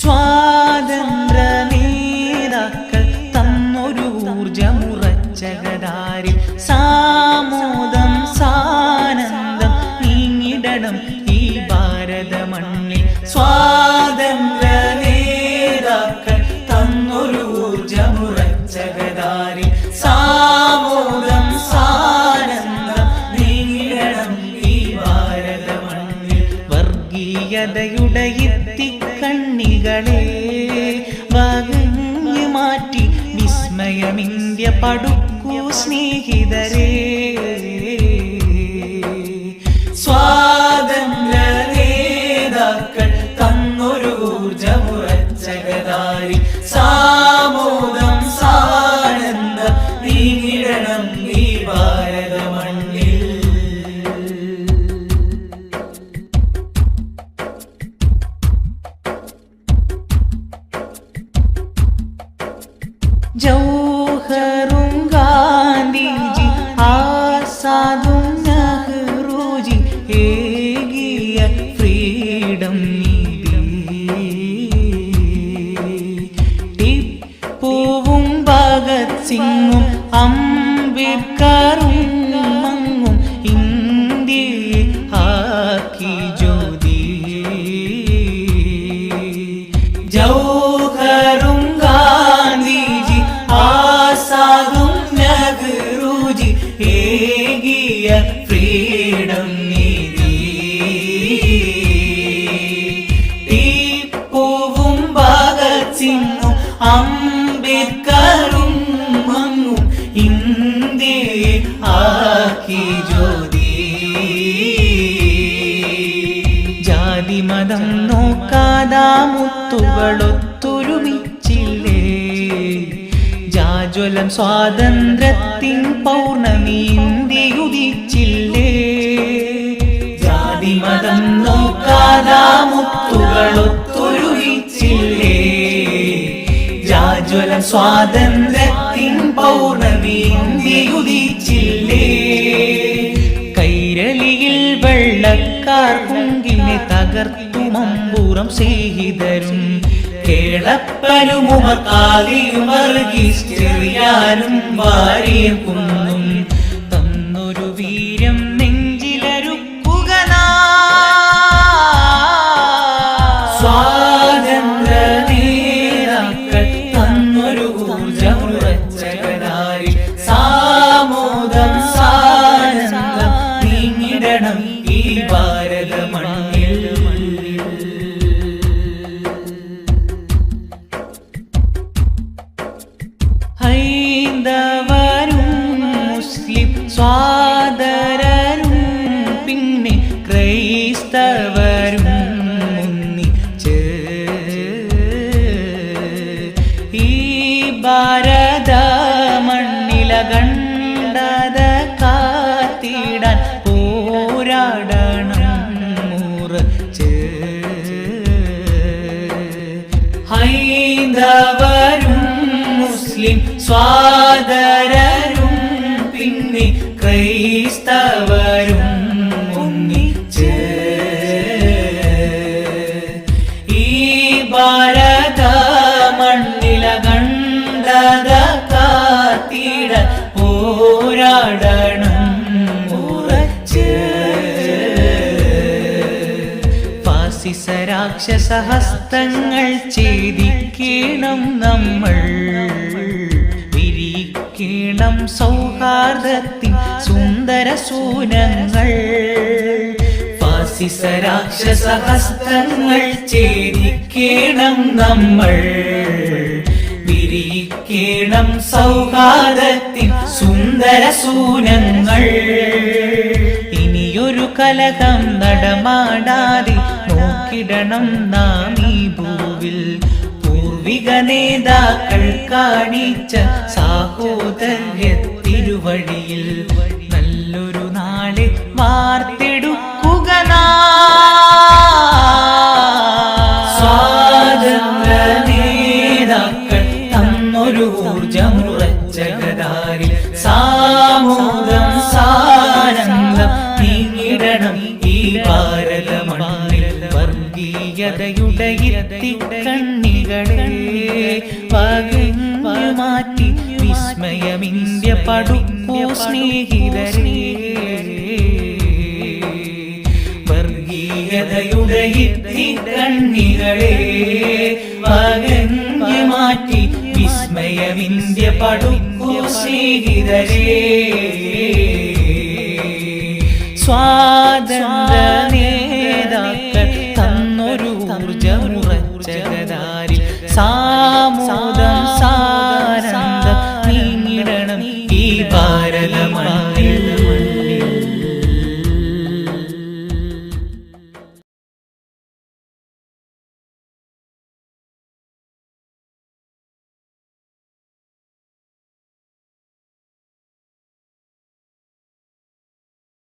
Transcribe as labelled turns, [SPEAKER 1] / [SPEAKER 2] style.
[SPEAKER 1] സ്വാതന്ത്ര്യ തന്നൊരു ഊർജമുറച്ചകതാരിൽ സാമോദം നീങ്ങിടണം ഈ തന്നൊരു സാമോദം വകഞ്ഞു മാറ്റി വിസ്മയമിന്ത്യ പടുക്കൂ സ്നേഹിതരെ. സിംഗും അംബേദ്കറും മങ്ങും ഇന്ത്യയെ ആക്കി ജ്യോതി ആക്കി ജ്യോതി. ജാതി മതം നോക്കാതാ മുത്തുകളൊത്തൊരുമിച്ചില്ലേ? ജാജ്വലം സ്വാതന്ത്ര്യത്തിൻ പൗർണമി ഇന്ത്യയുദിച്ചില്ലേ ജാതി മതം നോക്കാതാ മുത്തുകളൊത്തൊരുമിച്ചില്ലേ? ജാജ്വലം സ്വാതന്ത്ര്യത്തിൻ പൗർണമി ഇന്ത്യയുദിച്ചില്ലേ കൈരളിയിൽ വെള്ളക്കാർ കുങ്കിനെ തകർത്തു മമ്പൂറം സ്നേഹിതരും വർഗീസ് ചെറിയാനും വാരിയും കുന്നും. ഭാരത മണ്ണിൽ ഹൈന്ദവരും മുസ്ലിം സ്വാതരരും പിന്നെ ക്രൈസ്തവരും ഒന്നിച്ച് ഈ ഭാരത മണ്ണില ഹൈന്ദവരും മുസ്ലിം സ്വാതരരും പിന്നെ ക്രൈസ്തവരും ഒന്നിച്ച്. ഈ ഭാരത മണ്ണില കണ്ടത കാത്തിട പോരാടണം രാക്ഷസഹസ്തങ്ങൾ ഛേദിക്കണം നമ്മൾ. വിരിക്കണം സൗഹാർദ്ദത്തിൻ സുന്ദര സൂനങ്ങൾ ഫാസിസ രാക്ഷസഹസ്തങ്ങൾ ഛേദിക്കണം നമ്മൾ. വിരിക്കണം സൗഹാർദ്ദത്തിൻ സുന്ദര സൂനങ്ങൾ ഇനിയൊരു കലകം നടമാടാതെ നോക്കിടണം നാം ഈ ഭൂവിൽ പൂർവിക നേതാക്കൾ കാണിച്ച സാഹോദര്യ തിരുവഴിയിൽ നല്ലൊരു നാളെ വാർത്തെടുക്കുക സ്വാതന്ത്ര്യ നേതാക്കൾ തന്നൊരു ഊർജമുറച്ചകതാരിൽ സാമൂതം ഇരത്തി കണ്ണികളെ പകഞ്ഞു മാറ്റി വിസ്മയമിന്ത്യ പടുക്കൂ സ്നേഹിതരേ. വർഗീയതയുടെ ഇത്തി കണ്ണികളെ പകഞ്ഞു മാറ്റി വിസ്മയമിന്ത്യ പടുക്കൂ സ്നേഹിതരേ. സ്വാതന്ത്ര്യ